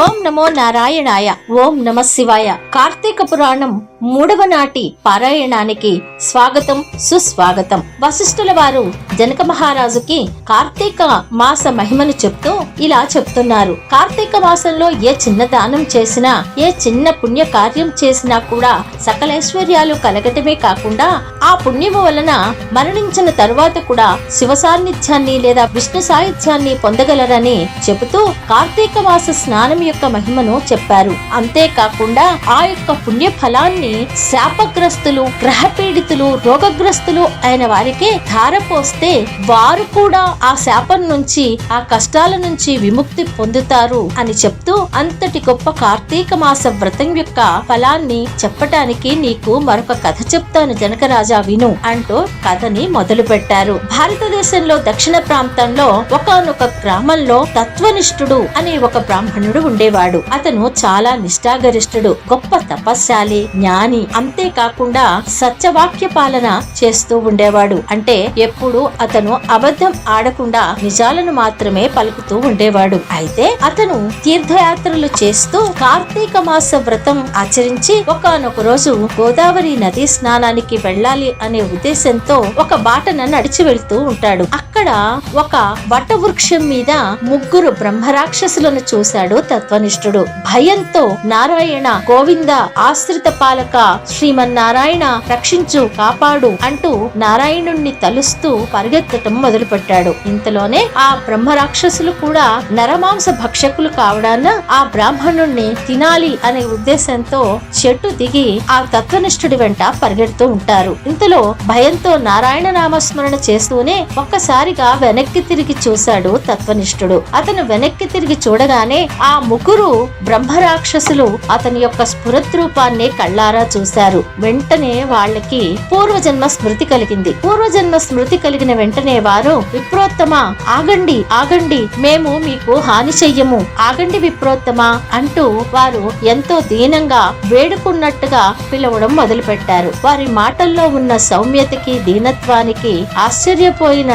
ఓం నమో నారాయణాయ ఓం నమ శివాయ. కార్తీక పురాణం మూడవ నాటి పారాయణానికి స్వాగతం సుస్వాగతం. వశిష్ఠుల వారు జనక మహారాజుకి కార్తీక మాస మహిమను చెప్తూ ఇలా చెప్తున్నారు. కార్తీక మాసంలో ఏ చిన్న దానం చేసినా ఏ చిన్న పుణ్య కార్యం చేసినా కూడా సకలైశ్వర్యాలు కలగటమే కాకుండా ఆ పుణ్యము వలన మరణించిన తరువాత కూడా శివ సాన్నిధ్యాన్ని లేదా విష్ణు సాహిత్యాన్ని పొందగలరని చెబుతూ కార్తీక మాస స్నానం యొక్క మహిమను చెప్పారు. అంతేకాకుండా ఆ యొక్క పుణ్య ఫలాన్ని శాపగ్రస్తులు గ్రహపీడితులు రోగగ్రస్తులు అయిన వారికి ధారపోస్తే వారు కూడా ఆ శాపం నుంచి ఆ కష్టాల నుంచి విముక్తి పొందుతారు అని చెప్తూ అంతటి గొప్ప కార్తీక మాస వ్రతం యొక్క ఫలాన్ని చెప్పటానికి నీకు మరొక కథ చెప్తాను జనకరాజా విను అంటూ కథని మొదలు పెట్టారు భారతదేశంలో దక్షిణ ప్రాంతంలో ఒకనొక గ్రామంలో తత్వనిష్ఠుడు అనే ఒక బ్రాహ్మణుడు ఉండేవాడు అతను చాలా నిష్ఠాగరిష్ఠుడు గొప్ప తపస్శాలి జ్ఞాని. అంతేకాకుండా సత్యవాక్య పాలన చేస్తూ ఉండేవాడు. అంటే ఎప్పుడు అతను అబద్ధం ఆడకుండా నిజాలను మాత్రమే పలుకుతూ ఉండేవాడు. అయితే అతను తీర్థయాత్రలు చేస్తూ కార్తీక మాస వ్రతం ఆచరించి ఒకనొక రోజు గోదావరి నది స్నానానికి వెళ్ళాలి అనే ఉద్దేశంతో ఒక బాటన నడిచి వెళ్తూ ఉంటాడు. అక్కడ ఒక వటవృక్షం మీద ముగ్గురు బ్రహ్మరాక్షసులను చూశాడు తత్వనిష్ఠుడు. భయంతో నారాయణ గోవింద ఆశ్రిత పాలక శ్రీమన్నారాయణ రక్షించు కాపాడు అంటూ నారాయణుణ్ణి తలుస్తూ పరిగెత్తటం మొదలుపెట్టాడు. ఇంతలోనే ఆ బ్రహ్మరాక్షసులు కూడా నరమాంస భక్షకులు కావడాన ఆ బ్రాహ్మణుణ్ణి తినాలి అనే ఉద్దేశంతో చెట్టు దిగి ఆ తత్వనిష్ఠుడి వెంట పరిగెడుతూ ఉంటారు. ఇంతలో భయంతో నారాయణ నామస్మరణ చేస్తూనే ఒక్కసారి ఒక్కసారిగా వెనక్కి తిరిగి చూశాడు తత్వనిష్ఠుడు. అతను వెనక్కి తిరిగి చూడగానే ఆ ముగ్గురు బ్రహ్మరాక్షసులు అతని యొక్క స్ఫురద్రూపాన్ని కళ్ళారా చూశారు. వెంటనే వాళ్ళకి పూర్వజన్మ స్మృతి కలిగింది. పూర్వజన్మ స్మృతి కలిగిన వెంటనే వారు విప్రోత్తమ ఆగండి ఆగండి మేము మీకు హాని చెయ్యము. ఆగండి విప్రోత్తమ అంటూ వారు ఎంతో దీనంగా వేడుకున్నట్టుగా పిలవడం మొదలుపెట్టారు. వారి మాటల్లో ఉన్న సౌమ్యతకి దీనత్వానికి ఆశ్చర్యపోయిన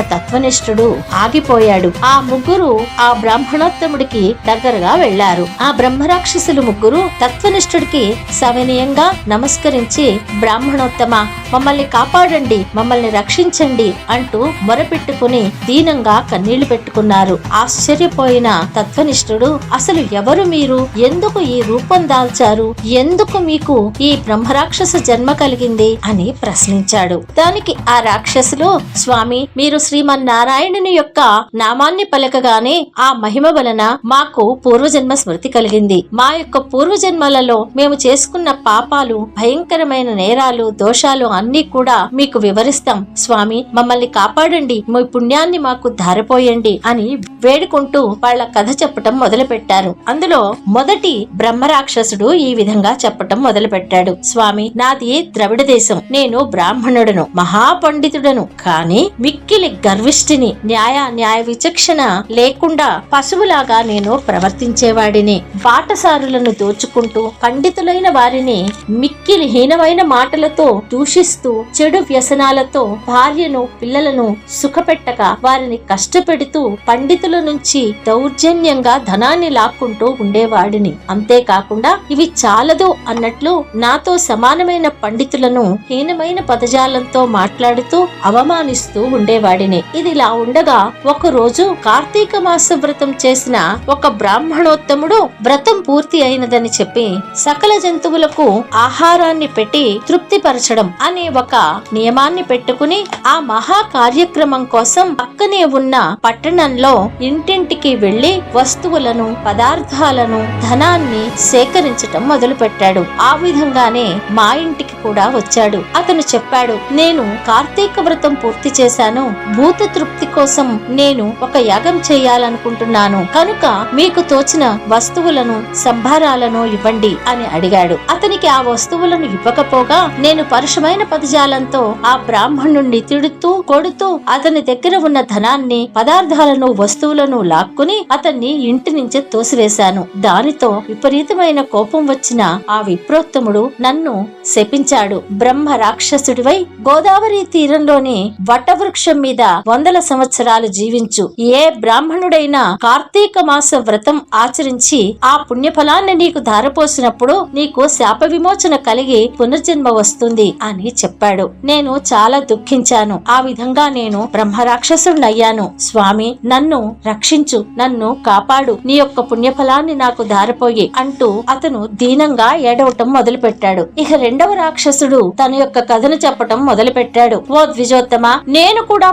తత్వనిష్ఠుడు ఆగిపోయాడు. ఆ ముగ్గురు ఆ బ్రాహ్మణోత్తముడికి దగ్గరగా వెళ్ళారు ఆ బ్రహ్మరాక్షసులు ముగ్గురు తత్వనిష్ఠుడికి సవినయంగా నమస్కరించి బ్రాహ్మణోత్తమ మమ్మల్ని కాపాడండి మమ్మల్ని రక్షించండి అంటూ మొరపెట్టుకుని దీనంగా కన్నీళ్ళు పెట్టుకున్నారు. ఆశ్చర్యపోయిన తత్వనిష్ఠుడు అసలు ఎవరు మీరు? ఎందుకు ఈ రూపం దాల్చారు? ఎందుకు మీకు ఈ బ్రహ్మరాక్షస జన్మ కలిగింది? అని ప్రశ్నించాడు. దానికి ఆ రాక్షసులు స్వామి మీరు శ్రీమన్ నారాయణుని యొక్క నామాన్ని పలకగానే ఆ మహిమ వలన మాకు పూర్వజన్మ స్మృతి కలిగింది. మా యొక్క పూర్వజన్మలలో మేము చేసుకున్న పాపాలు భయంకరమైన నేరాలు దోషాలు అన్ని కూడా మీకు వివరిస్తాం. స్వామి మమ్మల్ని కాపాడండి. మీ పుణ్యాన్ని మాకు ధారపోయండి అని వేడుకుంటూ వాళ్ళ కథ చెప్పటం మొదలు పెట్టారు అందులో మొదటి బ్రహ్మరాక్షసుడు ఈ విధంగా చెప్పటం మొదలు పెట్టాడు స్వామి నాది ద్రవిడ దేశం. నేను బ్రాహ్మణుడను మహాపండితుడను. కాని మిక్కిలి దృష్టిని న్యాయ న్యాయ విచక్షణ లేకుండా పశువులాగా నేను ప్రవర్తించేవాడిని. బాటసారులను దోచుకుంటూ పండితులైన వారిని మిక్కిలి హీనమైన మాటలతో దూషిస్తూ చెడు వ్యసనాలతో భార్యను పిల్లలను సుఖపెట్టక వారిని కష్టపెడుతూ పండితుల నుంచి దౌర్జన్యంగా ధనాన్ని లాక్కుంటూ ఉండేవాడిని. అంతేకాకుండా ఇవి చాలదు అన్నట్లు నాతో సమానమైన పండితులను హీనమైన పదజాలంతో మాట్లాడుతూ అవమానిస్తూ ఉండేవాడిని. ఇది ఇదిలా ఉండగా ఒక రోజు కార్తీక మాస వ్రతం చేసిన ఒక బ్రాహ్మణోత్తముడు వ్రతం పూర్తి అయినదని చెప్పి సకల జంతువులకు ఆహారాన్ని పెట్టి తృప్తిపరచడం అనే ఒక నియమాన్ని పెట్టుకుని ఆ మహా కార్యక్రమం కోసం పక్కనే ఉన్న పట్టణంలో ఇంటింటికి వెళ్ళి వస్తువులను పదార్థాలను ధనాన్ని సేకరించటం మొదలు పెట్టాడు ఆ విధంగానే మా ఇంటికి కూడా వచ్చాడు. అతను చెప్పాడు నేను కార్తీక వ్రతం పూర్తి చేశాను. భూత తృప్తి కోసం నేను ఒక యాగం చేయాలనుకుంటున్నాను. కనుక మీకు తోచిన వస్తువులను సంభారాలను ఇవ్వండి అని అడిగాడు. అతనికి ఆ వస్తువులను ఇవ్వకపోగా నేను పరుషమైన పదజాలంతో ఆ బ్రాహ్మణుణ్ణి తిడుతూ కొడుతూ అతని దగ్గర ఉన్న ధనాన్ని పదార్థాలను వస్తువులను లాక్కుని అతన్ని ఇంటి నుంచి తోసివేశాను. దానితో విపరీతమైన కోపం వచ్చిన ఆ విప్రోత్తముడు నన్ను శపించాడు. బ్రహ్మ రాక్షసుడివై గోదావరి తీరంలోని వటవృక్షం మీద వంద వందల సంవత్సరాలు జీవించు. ఏ బ్రాహ్మణుడైనా కార్తీక మాస వ్రతం ఆచరించి ఆ పుణ్యఫలాన్ని నీకు ధారపోసినప్పుడు నీకు శాప విమోచన కలిగి పునర్జన్మ వస్తుంది అని చెప్పాడు. నేను చాలా దుఃఖించాను. ఆ విధంగా నేను బ్రహ్మరాక్షసుడినయ్యాను స్వామి నన్ను రక్షించు. నన్ను కాపాడు. నీ యొక్క పుణ్యఫలాన్ని నాకు ధారపోయి అంటూ అతను దీనంగా ఏడవటం మొదలుపెట్టాడు. ఇక రెండవ రాక్షసుడు తన యొక్క కథను చెప్పటం మొదలుపెట్టాడు. ఓ ద్విజోత్తమ నేను కూడా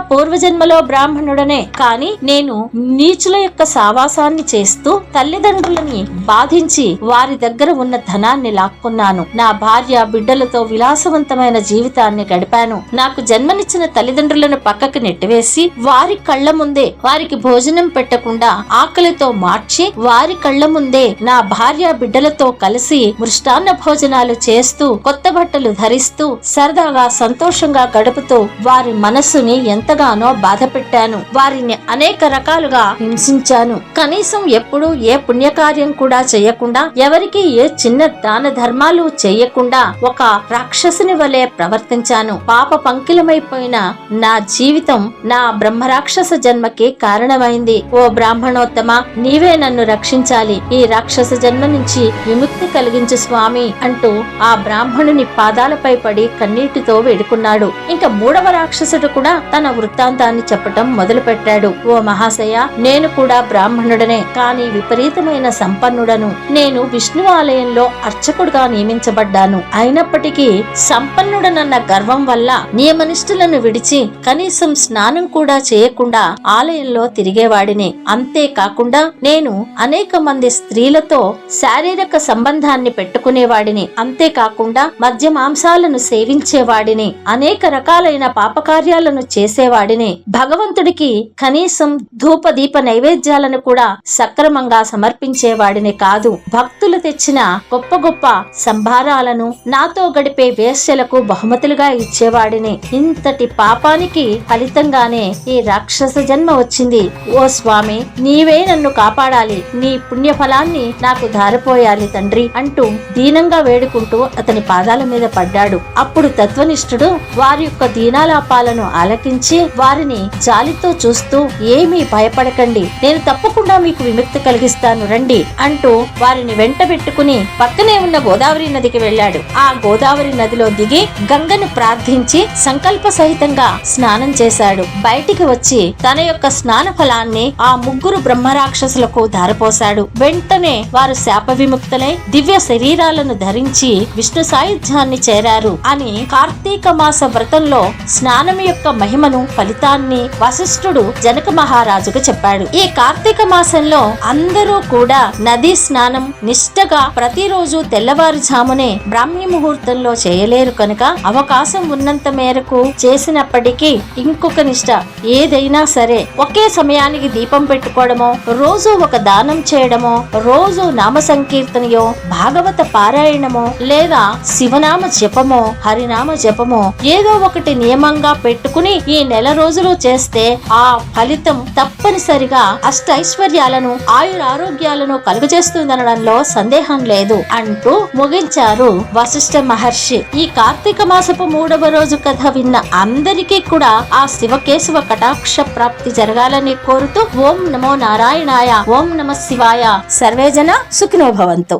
పూర్వజన్మలో బ్రాహ్మణుడనే. కాని నేను నీచుల యొక్క సావాసాన్ని చేస్తూ తల్లిదండ్రులని బాధించి వారి దగ్గర ఉన్న ధనాన్ని లాక్కున్నాను. నా భార్య బిడ్డలతో విలాసవంతమైన జీవితాన్ని గడిపాను. నాకు జన్మనిచ్చిన తల్లిదండ్రులను పక్కకి నెట్టివేసి వారి కళ్ళ ముందే వారికి భోజనం పెట్టకుండా ఆకలితో మార్చి వారి కళ్ళ ముందే నా భార్య బిడ్డలతో కలిసి మృష్టాన్న భోజనాలు చేస్తూ కొత్త బట్టలు ధరిస్తూ సరదాగా సంతోషంగా గడుపుతూ వారి మనస్సుని ఎంతగానో బాధ పెట్టాను వారిని అనేక రకాలుగా హింసించాను. కనీసం ఎప్పుడూ ఏ పుణ్యకార్యం కూడా చేయకుండా ఎవరికి ఏ చిన్న దాన ధర్మాలు చేయకుండా ఒక రాక్షసుని వలె ప్రవర్తించాను. పాప పంకిలమైపోయిన నా జీవితం నా బ్రహ్మరాక్షస జన్మకి కారణమైంది. ఓ బ్రాహ్మణోత్తమ నీవే నన్ను రక్షించాలి. ఈ రాక్షస జన్మ నుంచి విముక్తి కలిగించు స్వామి అంటూ ఆ బ్రాహ్మణుని పాదాలపై పడి కన్నీటితో వేడుకున్నాడు. ఇంకా మూడవ రాక్షసుడు కూడా తన వృత్తాంతాన్ని చెప్పటం మొదలు పెట్టాడు ఓ మహాశయ నేను కూడా బ్రాహ్మణుడనే కాని విపరీతమైన సంపన్నుడను. నేను విష్ణు ఆలయంలో అర్చకుడుగా నియమించబడ్డాను. అయినప్పటికీ సంపన్నుడనన్న గర్వం వల్ల నియమనిష్ఠులను విడిచి కనీసం స్నానం కూడా చేయకుండా ఆలయంలో తిరిగేవాడిని. అంతేకాకుండా నేను అనేక మంది స్త్రీలతో శారీరక సంబంధాన్ని పెట్టుకునేవాడిని. అంతేకాకుండా మద్య మాంసాలను సేవించేవాడిని. అనేక రకాలైన పాపకార్యాలను చేసేవాడిని. భగవంతుడికి కనీసం ధూప దీప నైవేద్యాలను కూడా సక్రమంగా సమర్పించేవాడిని కాదు. భక్తులు తెచ్చిన గొప్ప గొప్ప సంభారాలను నాతో గడిపే వేశ్యలకు బహుమతులుగా ఇచ్చేవాడిని. ఇంతటి పాపానికి ఫలితంగానే ఈ రాక్షస జన్మ వచ్చింది. ఓ స్వామి నీవే నన్ను కాపాడాలి. నీ పుణ్య ఫలాన్ని నాకు ధారపోయాలి తండ్రి అంటూ దీనంగా వేడుకుంటూ అతని పాదాల మీద పడ్డాడు. అప్పుడు తత్వనిష్ఠుడు వారి యొక్క దీనాలాపాలను ఆలకించి వారిని జాలితో చూస్తూ ఏమీ భయపడకండి. నేను తప్పకుండా మీకు విముక్తి కలిగిస్తాను. రండి అంటూ వారిని వెంట పెట్టుకుని పక్కనే ఉన్న గోదావరి నదికి వెళ్ళాడు. ఆ గోదావరి నదిలో దిగి గంగను ప్రార్థించి సంకల్ప సహితంగా స్నానం చేశాడు. బయటికి వచ్చి తన యొక్క స్నాన ఫలాన్ని ఆ ముగ్గురు బ్రహ్మరాక్షసులకు ధారపోశాడు. వెంటనే వారు శాప విముక్తులై దివ్య శరీరాలను ధరించి విష్ణు సాయుధ్యాన్ని చేరారు అని కార్తీక మాస వ్రతంలో స్నానం యొక్క మహిమను ఫలితాన్ని వశిష్ఠుడు జనక మహారాజుకు చెప్పాడు. ఈ కార్తీక మాసంలో అందరూ కూడా నదీ స్నానం నిష్టగా ప్రతిరోజు తెల్లవారుజామునే బ్రాహ్మీ ముహూర్తంలో చేయలేరు కనుక అవకాశం ఉన్నంత మేరకు చేసినప్పటికీ ఇంకొక నిష్ట ఏదైనా సరే ఒకే సమయానికి దీపం పెట్టుకోవడమో రోజు ఒక దానం చేయడమో రోజు నామ సంకీర్తనయో భాగవత పారాయణమో లేదా శివనామ జపమో హరినామ జపమో ఏదో ఒకటి నియమంగా పెట్టుకుని ఈ నెల రోజులు చేస్తే ఆ ఫలితం తప్పనిసరిగా అష్ట ఐశ్వర్యాలను ఆయుర ఆరోగ్యాలను కలుగజేస్తుందనడంలో సందేహం లేదు అంటూ ముగించారు వశిష్ఠ మహర్షి. ఈ కార్తీక మాసపు మూడవ రోజు కథ విన్న అందరికీ కూడా ఆ శివకేశవ కటాక్ష ప్రాప్తి జరగాలని కోరుతూ ఓం నమో నారాయణాయ ఓం నమ శివాయ. సర్వేజన సుఖినోభవంతు